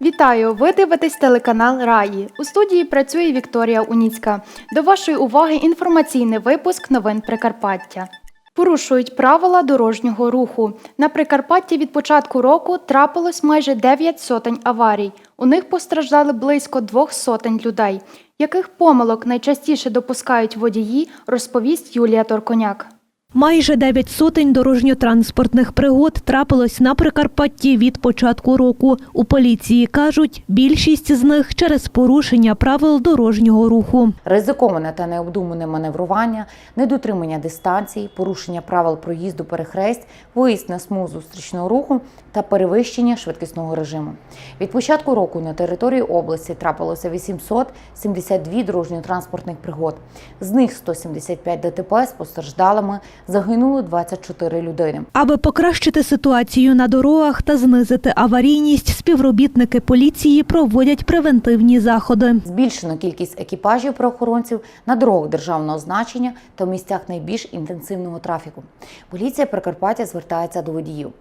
Вітаю! Ви дивитесь телеканал Раї. У студії працює Вікторія Уніцька. До вашої уваги інформаційний випуск новин Прикарпаття. Порушують правила дорожнього руху. На Прикарпатті від початку року трапилось майже 9 сотень аварій. У них постраждали близько двох сотень людей. Яких помилок найчастіше допускають водії, розповість Юлія Торконяк. Майже дев'ять сотень дорожньо-транспортних пригод трапилось на Прикарпатті від початку року. У поліції кажуть, більшість з них через порушення правил дорожнього руху. Ризиковане та необдумане маневрування, недотримання дистанції, порушення правил проїзду перехресть, виїзд на смугу зустрічного руху та перевищення швидкісного режиму. Від початку року на території області трапилося 872 дорожньо-транспортних пригод. З них 175 ДТП з постраждалими загинули 24 людини. Аби покращити ситуацію на дорогах та знизити аварійність, співробітники поліції проводять превентивні заходи. Збільшено кількість екіпажів правоохоронців на дорогах державного значення та в місцях найбільш інтенсивного трафіку. Поліція Прикарпаття звертається до водіїв.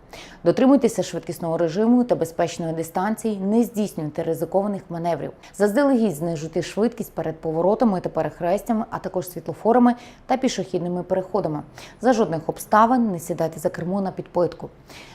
Дотримуйтеся швидкісного режиму та безпечної дистанції, не здійснюйте ризикованих маневрів. Заздалегідь знижуйте швидкість перед поворотами та перехрестями, а також світлофорами та пішохідними переходами. За жодних обставин не сідайте за кермо на підпитку.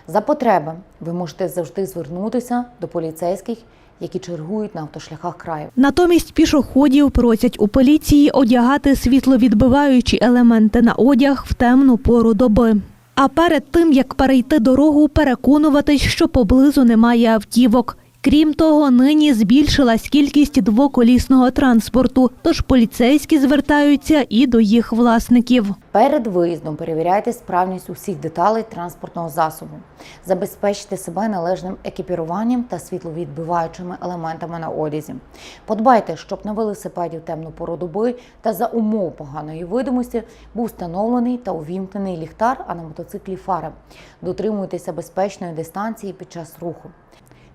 За потреби ви можете завжди звернутися до поліцейських, які чергують на автошляхах краю. Натомість пішоходів просять у поліції одягати світловідбиваючі елементи на одяг в темну пору доби. А перед тим як перейти дорогу, переконуватись, що поблизу немає автівок. Крім того, нині збільшилась кількість двоколісного транспорту, тож поліцейські звертаються і до їх власників. Перед виїздом перевіряйте справність усіх деталей транспортного засобу. Забезпечте себе належним екіпіруванням та світловідбиваючими елементами на одязі. Подбайте, щоб на велосипеді в темну пору доби та за умов поганої видимості був встановлений та увімкнений ліхтар, а на мотоциклі фари. Дотримуйтеся безпечної дистанції під час руху.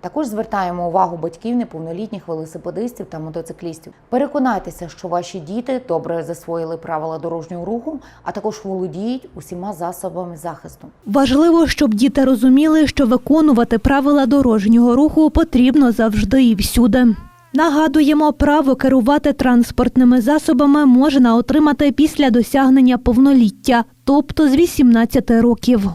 Також звертаємо увагу батьків неповнолітніх велосипедистів та мотоциклістів. Переконайтеся, що ваші діти добре засвоїли правила дорожнього руху, а також володіють усіма засобами захисту. Важливо, щоб діти розуміли, що виконувати правила дорожнього руху потрібно завжди і всюди. Нагадуємо, право керувати транспортними засобами можна отримати після досягнення повноліття, тобто з 18 років.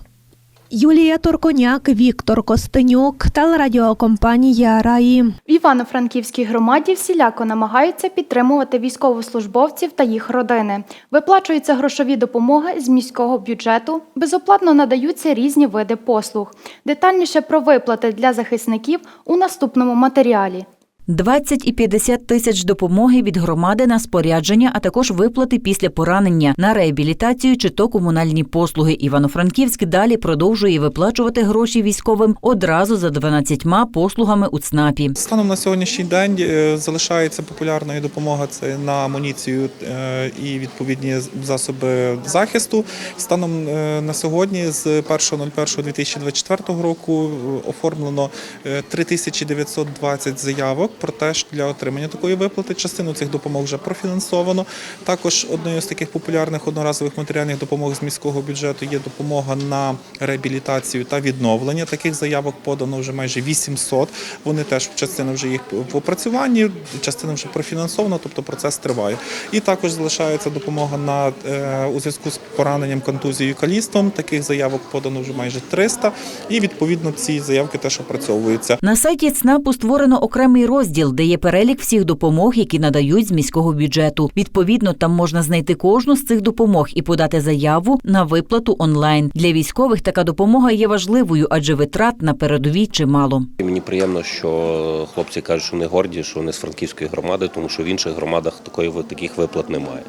Юлія Торконяк, Віктор Костенюк, телерадіокомпанія Раї. В Івано-Франківській громаді всіляко намагаються підтримувати військовослужбовців та їх родини. Виплачуються грошові допомоги з міського бюджету, безоплатно надаються різні види послуг. Детальніше про виплати для захисників у наступному матеріалі. 20 і 50 тисяч допомоги від громади на спорядження, а також виплати після поранення на реабілітацію чи то комунальні послуги. Івано-Франківськ далі продовжує виплачувати гроші військовим одразу за 12 послугами у ЦНАПі. Станом на сьогоднішній день е, залишається популярною допомога це на амуніцію е, і відповідні засоби захисту. Станом е, на сьогодні з 1.01.2024 року оформлено е, 3920 заявок про те, що для отримання такої виплати частину цих допомог вже профінансовано. Також одною з таких популярних одноразових матеріальних допомог з міського бюджету є допомога на реабілітацію та відновлення. Таких заявок подано вже майже 800. Вони теж частина вже їх в опрацюванні, частина вже профінансована, тобто процес триває. І також залишається допомога на е, у зв'язку з пораненням контузією калістом. Таких заявок подано вже майже 300. І відповідно ці заявки теж опрацьовуються. На сайті ЦНАПу створено окремий розділ, де є перелік всіх допомог, які надають з міського бюджету. Відповідно, там можна знайти кожну з цих допомог і подати заяву на виплату онлайн. Для військових така допомога є важливою, адже витрат на передовій чимало. Мені приємно, що хлопці кажуть, що вони горді, що вони з франківської громади, тому що в інших громадах такої таких виплат немає.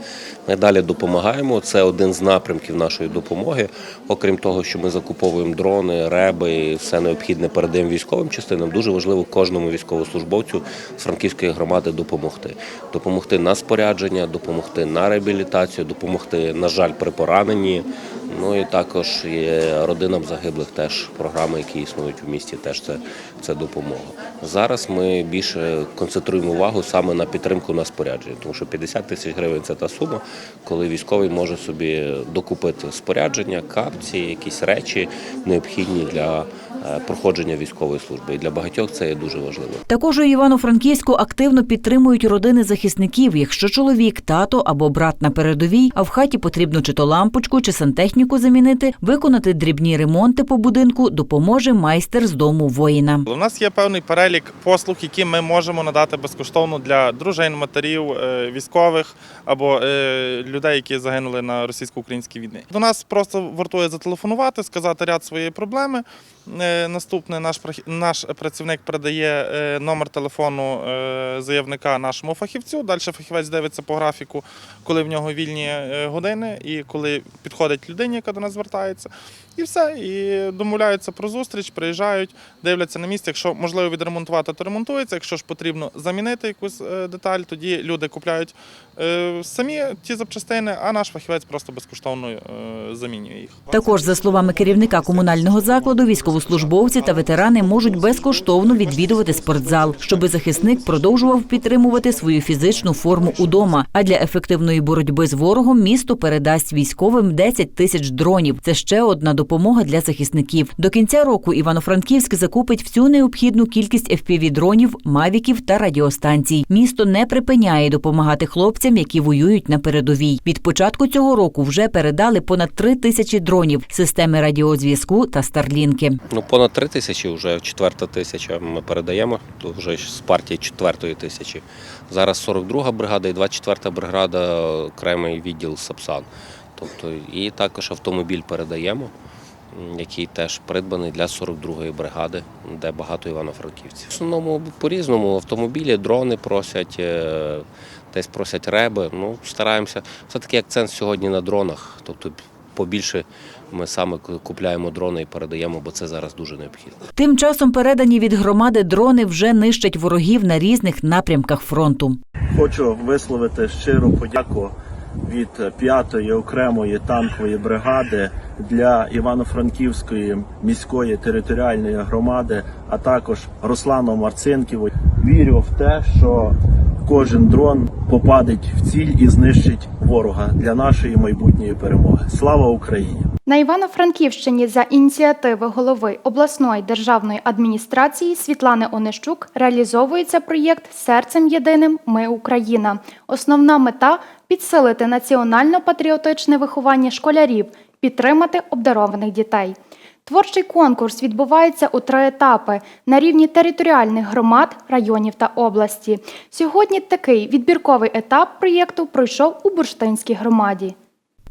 Ми далі допомагаємо. Це один з напрямків нашої допомоги. Окрім того, що ми закуповуємо дрони, реби, і все необхідне передаємо військовим частинам. Дуже важливо кожному військовослужбовцю з франківської громади допомогти. Допомогти на спорядження, допомогти на реабілітацію, допомогти, на жаль, при пораненні. Ну і також є родинам загиблих теж програми, які існують в місті, теж це, це допомога. Зараз ми більше концентруємо увагу саме на підтримку на спорядження, тому що 50 тисяч гривень це та сума, коли військовий може собі докупити спорядження, капці, якісь речі необхідні для проходження військової служби. І для багатьох це є дуже важливо. Також у Івано-Франківську активно підтримують родини захисників, якщо чоловік, тато або брат на передовій, а в хаті потрібно чи то лампочку, чи сантехніку замінити, виконати дрібні ремонти по будинку допоможе майстер з дому воїна. У нас є певний перелік послуг, які ми можемо надати безкоштовно для дружин, матерів, е, військових або е, людей, які загинули на російсько-українській війні. До нас просто вартує зателефонувати, сказати ряд своєї проблеми. Е, Наступне наш наш працівник передає е, номер телефону е, заявника нашому фахівцю. Далі фахівець дивиться по графіку, коли в нього вільні години і коли підходить людині, яка до нас звертається. І все. І домовляються про зустріч, приїжджають, дивляться на місці. Якщо можливо відремонтувати, то ремонтується. Якщо ж потрібно замінити якусь деталь, тоді люди купляють самі ті запчастини, а наш фахівець просто безкоштовно замінює їх. Також, за словами керівника комунального закладу, військовослужбовці та ветерани можуть безкоштовно відвідувати спортзал, щоби захисник продовжував підтримувати свою фізичну форму удома. А для ефективної боротьби з ворогом місто передасть військовим 10 тисяч дронів. Це ще одна допомога для захисників. До кінця року Івано-Франківськ закупить всю необхідну кількість fpv дронів, мавіків та радіостанцій. Місто не припиняє допомагати хлопцям, які воюють на передовій. Від початку цього року вже передали понад 3 тисячі дронів, системи радіозв'язку та старлінки. Ну, понад три тисячі, вже четверта тисяча ми передаємо, то вже з партії четвертої тисячі. Зараз 42-га бригада і 24-та бригада окремий відділ Сапсан. Тобто, і також автомобіль передаємо, який теж придбаний для 42-ї бригади, де багато івано-франківців. В основному по-різному автомобілі, дрони просять, е, десь просять реби. Ну, стараємося. Все-таки акцент сьогодні на дронах. Тобто побільше ми саме купляємо дрони і передаємо, бо це зараз дуже необхідно. Тим часом передані від громади дрони вже нищать ворогів на різних напрямках фронту. Хочу висловити щиру подяку від 5-ї окремої танкової бригади для Івано-Франківської міської територіальної громади, а також Руслану Марцинківу. Вірю в те, що кожен дрон попадить в ціль і знищить ворога для нашої майбутньої перемоги. Слава Україні! На Івано-Франківщині за ініціативи голови обласної державної адміністрації Світлани Онищук реалізовується проєкт Серцем єдиним Ми Україна. Основна мета підсилити національно-патріотичне виховання школярів, підтримати обдарованих дітей. Творчий конкурс відбувається у три етапи на рівні територіальних громад, районів та області. Сьогодні такий відбірковий етап проєкту пройшов у Бурштинській громаді.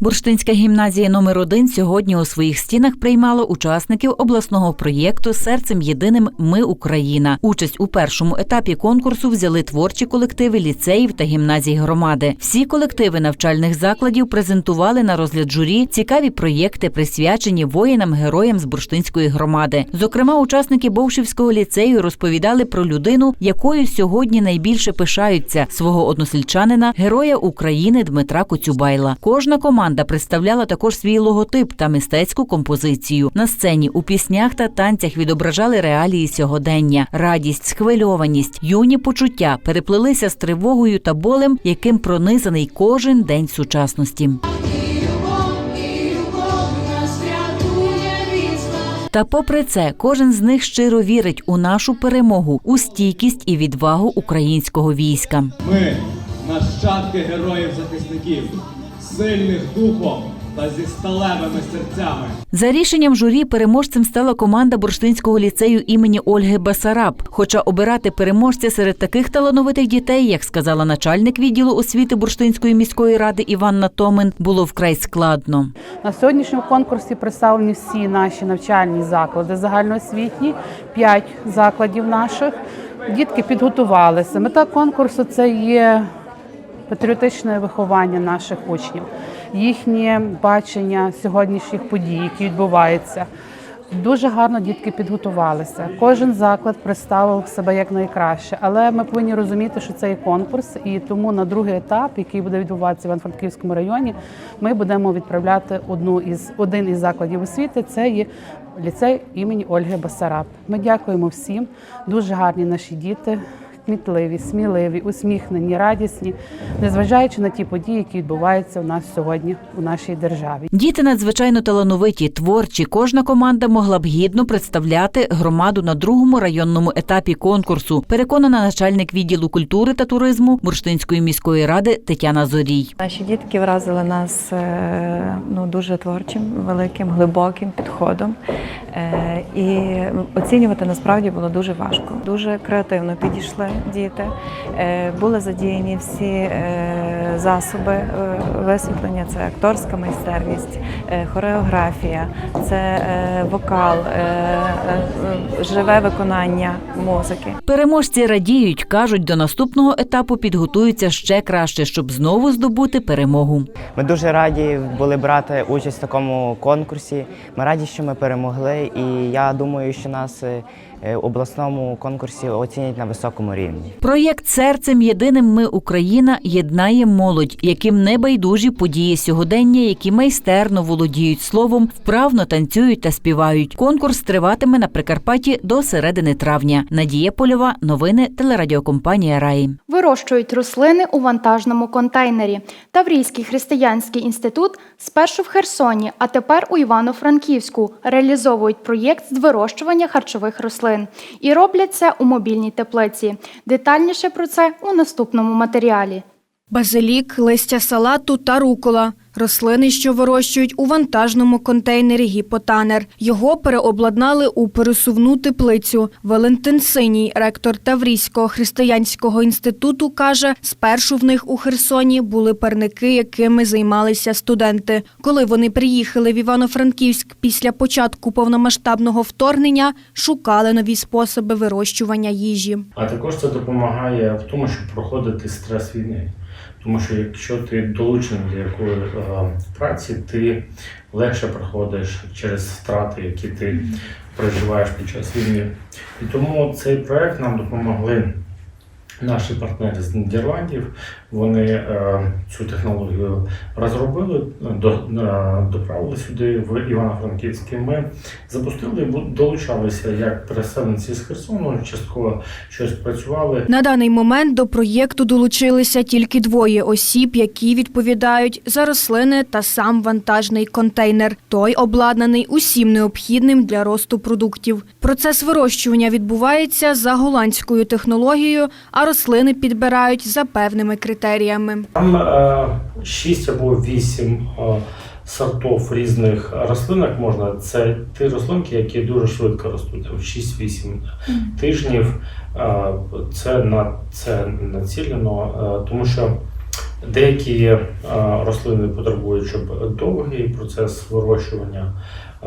Бурштинська гімназія номер 1 сьогодні у своїх стінах приймала учасників обласного проєкту Серцем єдиним Ми Україна. Участь у першому етапі конкурсу взяли творчі колективи ліцеїв та гімназій громади. Всі колективи навчальних закладів презентували на розгляд журі цікаві проєкти, присвячені воїнам-героям з бурштинської громади. Зокрема, учасники Бовшівського ліцею розповідали про людину, якою сьогодні найбільше пишаються свого односельчанина, героя України Дмитра Коцюбайла. Кожна команда представляла також свій логотип та мистецьку композицію. На сцені у піснях та танцях відображали реалії сьогодення, радість, схвильованість, юні почуття переплелися з тривогою та болем, яким пронизаний кожен день сучасності. Та попри це, кожен з них щиро вірить у нашу перемогу, у стійкість і відвагу українського війська. Ми нащадки героїв-захисників, сильних духом та зі сталевими серцями. За рішенням журі переможцем стала команда бурштинського ліцею імені Ольги Басараб. Хоча обирати переможця серед таких талановитих дітей, як сказала начальник відділу освіти Бурштинської міської ради Іванна Томин, було вкрай складно. На сьогоднішньому конкурсі представлені всі наші навчальні заклади загальноосвітні, п'ять закладів наших. Дітки підготувалися. Мета конкурсу це є патріотичне виховання наших учнів, їхнє бачення сьогоднішніх подій, які відбуваються. Дуже гарно дітки підготувалися. Кожен заклад представив себе як найкраще, але ми повинні розуміти, що це є конкурс, і тому на другий етап, який буде відбуватися в Івано-Франківському районі, ми будемо відправляти одну із один із закладів освіти. Це є ліцей імені Ольги Басараб. Ми дякуємо всім. Дуже гарні наші діти. Кмітливі, сміливі, усміхнені, радісні, незважаючи на ті події, які відбуваються у нас сьогодні у нашій державі. Діти надзвичайно талановиті, творчі. Кожна команда могла б гідно представляти громаду на другому районному етапі конкурсу. Переконана начальник відділу культури та туризму Бурштинської міської ради Тетяна Зорій. Наші дітки вразили нас е, ну, дуже творчим, великим, глибоким підходом. Е, І оцінювати насправді було дуже важко. Дуже креативно підійшли діти. Е, Були задіяні всі е, засоби е, висвітлення: це акторська майстерність, хореографія, це вокал, живе виконання музики. Переможці радіють, кажуть, до наступного етапу підготуються ще краще, щоб знову здобути перемогу. Ми дуже раді були брати участь в такому конкурсі. Ми раді, що ми перемогли, і я думаю, що нас обласному конкурсі оцінять на високому рівні. Проєкт Серцем єдиним ми Україна єднає молодь, яким не байдужі події сьогодення, які майстерно володіють словом, вправно танцюють та співають. Конкурс триватиме на Прикарпатті до середини травня. Надія Польова, новини телерадіокомпанія Раї. Вирощують рослини у вантажному контейнері. Таврійський християнський інститут спершу в Херсоні, а тепер у Івано-Франківську реалізовують проєкт з вирощування харчових рослин і роблять це у мобільній теплиці. Детальніше про це у наступному матеріалі. Базилік, листя салату та рукола – рослини, що вирощують у вантажному контейнері гіпотанер. Його переобладнали у пересувну теплицю. Валентин Синій, ректор Таврійського християнського інституту, каже, спершу в них у Херсоні були парники, якими займалися студенти. Коли вони приїхали в Івано-Франківськ після початку повномасштабного вторгнення, шукали нові способи вирощування їжі. А також це допомагає в тому, щоб проходити стрес війни. Тому що якщо ти долучений до якої е, праці, ти легше проходиш через втрати, які ти переживаєш під час війни. І тому цей проект нам допомогли наші партнери з Нідерландів. Вони е, цю технологію розробили, е, доправили сюди в Івано-Франківськ. І Ми запустили, долучалися як переселенці з Херсону, частково щось працювали. На даний момент до проєкту долучилися тільки двоє осіб, які відповідають за рослини та сам вантажний контейнер. Той обладнаний усім необхідним для росту продуктів. Процес вирощування відбувається за голландською технологією, а рослини підбирають за певними критеріями. Там е, 6 або 8 е, сортів різних рослинок можна. Це ті рослинки, які дуже швидко ростуть, в 6-8 тижнів. Е, це на це націлено, е, тому що деякі рослини потребують, щоб довгий процес вирощування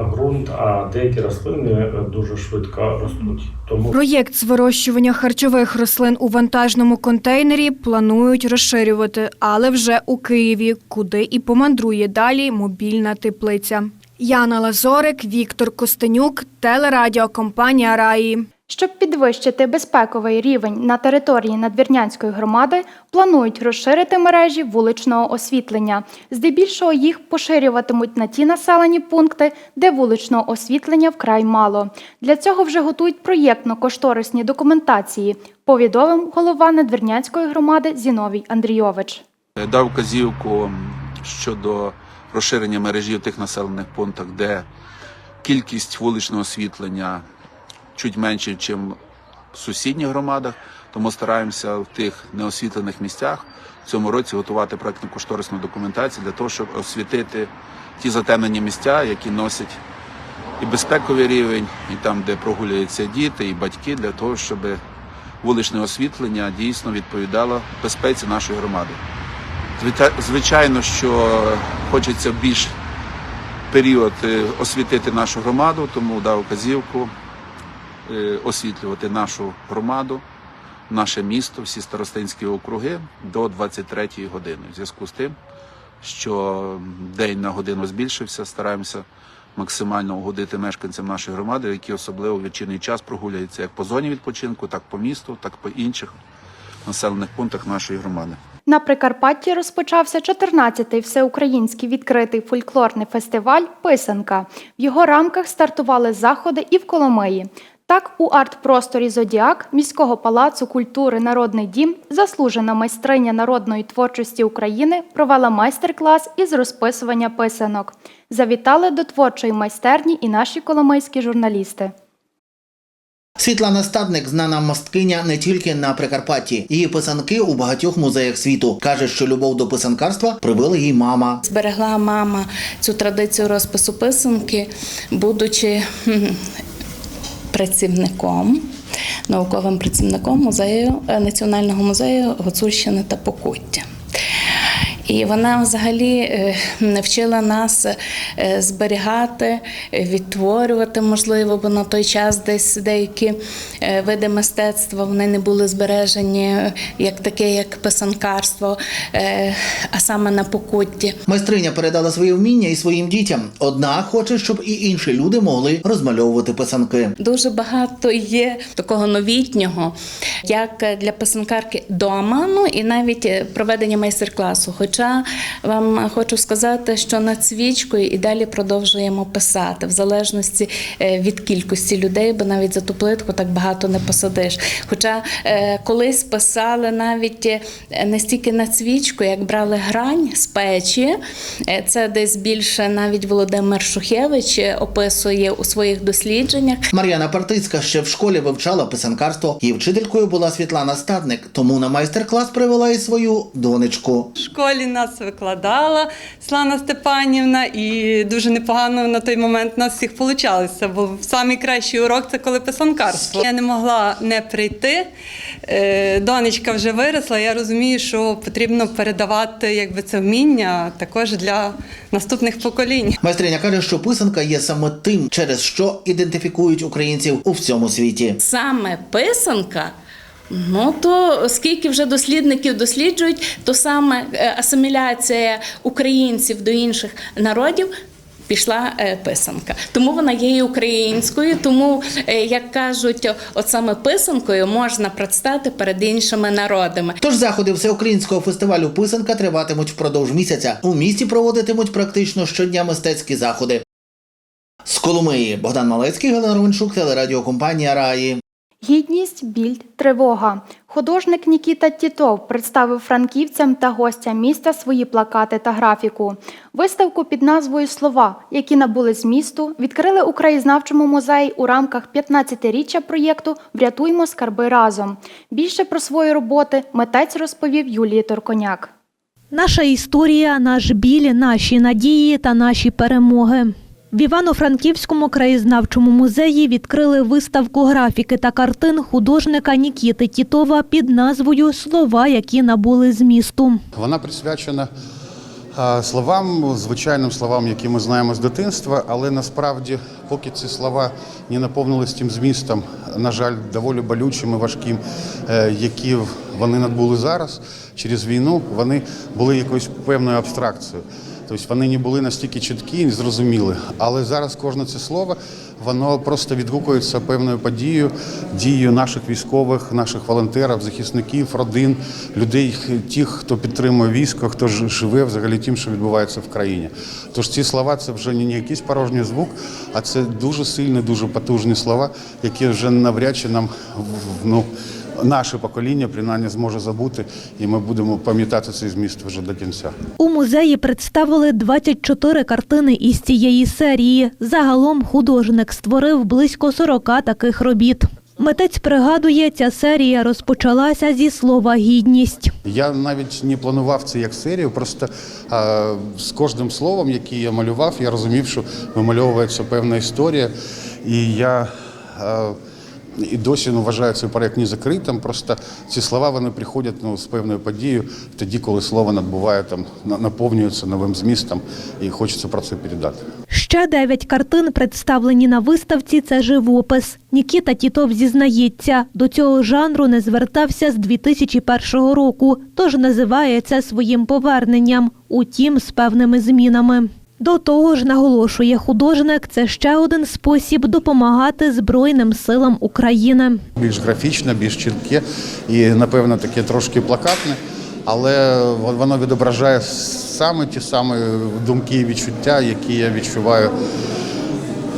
ґрунт, а деякі рослини е, дуже швидко ростуть. Тому Проєкт з вирощування харчових рослин у вантажному контейнері планують розширювати, але вже у Києві, куди і помандрує далі мобільна теплиця. Яна Лазорик, Віктор Костенюк, телерадіокомпанія Раї. Щоб підвищити безпековий рівень на території Надвірнянської громади, планують розширити мережі вуличного освітлення. Здебільшого їх поширюватимуть на ті населені пункти, де вуличного освітлення вкрай мало. Для цього вже готують проєктно-кошторисні документації, повідомив голова Надвірнянської громади Зіновій Андрійович. дав вказівку щодо розширення мережі в тих населених пунктах, де кількість вуличного освітлення чуть менше, ніж в сусідніх громадах. Тому стараємося в тих неосвітлених місцях в цьому році готувати проектно кошторисну документацію для того, щоб освітити ті затемнені місця, які носять і безпековий рівень, і там, де прогулюються діти, і батьки, для того, щоб вуличне освітлення дійсно відповідало безпеці нашої громади. Звичайно, що хочеться більш період е, освітити нашу громаду, тому дав вказівку е, освітлювати нашу громаду, наше місто, всі старостинські округи до 23-ї години. В зв'язку з тим, що день на годину збільшився, стараємося максимально угодити мешканцям нашої громади, які особливо в час прогуляються як по зоні відпочинку, так по місту, так по інших населених пунктах нашої громади. На Прикарпатті розпочався 14-й всеукраїнський відкритий фольклорний фестиваль Писанка. В його рамках стартували заходи і в Коломиї. Так, у арт-просторі Зодіак міського палацу культури Народний дім заслужена майстриня народної творчості України провела майстер-клас із розписування писанок. Завітали до творчої майстерні і наші коломийські журналісти. Світлана Стадник знана мосткиня не тільки на Прикарпатті. Її писанки у багатьох музеях світу. Каже, що любов до писанкарства привила їй мама. Зберегла мама цю традицію розпису писанки, будучи працівником, науковим працівником музею е, Національного музею Гуцульщини та Покуття. І вона взагалі е, навчила нас е, зберігати, е, відтворювати, можливо, бо на той час десь деякі види мистецтва вони не були збережені, як таке, як писанкарство, а саме на покутті. Майстриня передала свої вміння і своїм дітям. Одна хоче, щоб і інші люди могли розмальовувати писанки. Дуже багато є такого новітнього, як для писанкарки дома, ну і навіть проведення майстер-класу. Хоча вам хочу сказати, що над свічкою і далі продовжуємо писати в залежності е, від кількості людей, бо навіть за ту плитку так багато не посадиш. Хоча е, колись писали навіть е, не стільки над свічкою, як брали грань з печі. Це десь більше навіть Володимир Шухевич описує у своїх дослідженнях. Мар'яна Партицька ще в школі вивчала писанкарство. Її вчителькою була Світлана Стадник, тому на майстер-клас привела і свою донечку. В школі нас викладала Слана Степанівна, і дуже непогано на той момент у нас всіх получалося, бо самий кращий урок це коли писанкарство. Я не могла не прийти. Е, Донечка вже виросла. Я розумію, що потрібно передавати якби це вміння також для наступних поколінь. Майстриня каже, що писанка є саме тим, через що ідентифікують українців у всьому світі. Саме писанка. Ну то скільки вже дослідників досліджують, то саме е, асиміляція українців до інших народів. Пішла е, писанка, тому вона є і українською. Тому, е, як кажуть, от саме писанкою можна предстати перед іншими народами. Тож заходи всеукраїнського фестивалю Писанка триватимуть впродовж місяця. У місті проводитимуть практично щодня мистецькі заходи. З Коломиї Богдан Малецький, Галина Романчук, телерадіокомпанія Раї. Гідність, біль, тривога. Художник Нікіта Тітов представив франківцям та гостям міста свої плакати та графіку. Виставку під назвою Слова, які набули змісту, відкрили у краєзнавчому музеї у рамках 15-річчя проєкту Врятуймо скарби разом. Більше про свої роботи митець розповів Юлії Торконяк. Наша історія, наш біль, наші надії та наші перемоги. В Івано-Франківському краєзнавчому музеї відкрили виставку графіки та картин художника Нікіти Тітова під назвою Слова, які набули змісту. Вона присвячена словам, звичайним словам, які ми знаємо з дитинства, але насправді, поки ці слова не наповнились тим змістом, на жаль, доволі болючим і важким, е, які вони надбули зараз через війну, вони були якоюсь певною абстракцією. Тобто вони не були настільки чіткі і зрозуміли. Але зараз кожне це слово воно просто відгукується певною подією, дією наших військових, наших волонтерів, захисників, родин, людей, тих, хто підтримує військо, хто живе взагалі тим, що відбувається в країні. Тож ці слова це вже не якийсь порожній звук, а це дуже сильні, дуже потужні слова, які вже навряд чи нам ну. Наше покоління принаймні зможе забути, і ми будемо пам'ятати цей зміст вже до кінця. У музеї представили 24 картини із цієї серії. Загалом художник створив близько 40 таких робіт. Митець пригадує, ця серія розпочалася зі слова гідність. Я навіть не планував це як серію, просто а, з кожним словом, яке я малював, я розумів, що вимальовується певна історія. І я а, і досі ну, вважаю цей проєкт не закритим. Просто ці слова вони приходять ну, з певною подією, тоді, коли слово надбуває там, на- наповнюється новим змістом, і хочеться про це передати. Ще дев'ять картин, представлені на виставці, це живопис. Нікіта Тітов зізнається, до цього жанру не звертався з 2001 року, тож називає це своїм поверненням, утім з певними змінами. До того ж, наголошує художник, це ще один спосіб допомагати Збройним силам України. Більш графічне, більш чітке і, напевно, таке трошки плакатне, але воно відображає саме ті самі думки і відчуття, які я відчуваю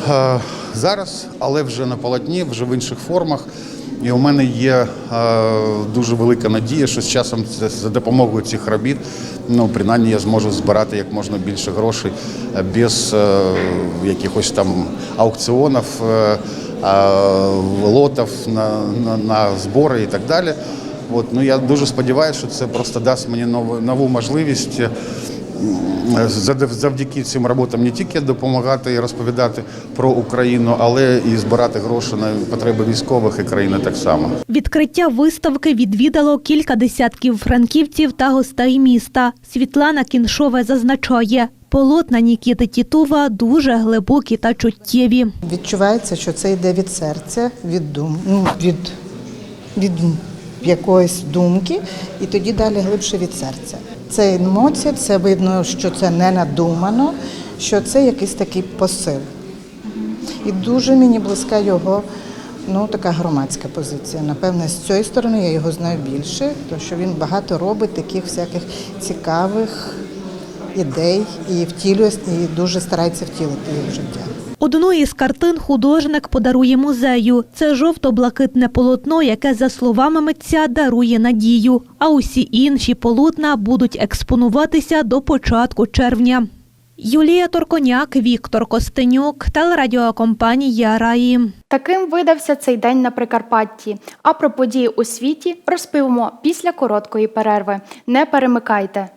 е, зараз, але вже на полотні, вже в інших формах. І у мене є е, дуже велика надія, що з часом за допомогою цих робіт, ну принаймні я зможу збирати як можна більше грошей е, без е, якихось там аукціонів, лотів на, на, на збори і так далі. От, ну, я дуже сподіваюся, що це просто дасть мені нову, нову можливість завдяки цим роботам не тільки допомагати і розповідати про Україну, але і збирати гроші на потреби військових і країни так само. Відкриття виставки відвідало кілька десятків франківців та гостей міста. Світлана Кіншова зазначає, полотна Нікіти Тітова дуже глибокі та чуттєві. Відчувається, що це йде від серця, від дум, ну, від, від якоїсь думки, і тоді далі глибше від серця. Це емоція, це видно, що це не надумано, що це якийсь такий посил. І дуже мені близька його ну, така громадська позиція. Напевне, з цієї сторони я його знаю більше, тому що він багато робить таких всяких цікавих ідей і втілює, і дуже старається втілити їх в життя. Одну із картин художник подарує музею. Це жовто-блакитне полотно, яке, за словами митця, дарує надію. А усі інші полотна будуть експонуватися до початку червня. Юлія Торконяк, Віктор Костенюк, телерадіокомпанія Раї. Таким видався цей день на Прикарпатті. А про події у світі розповімо після короткої перерви. Не перемикайте.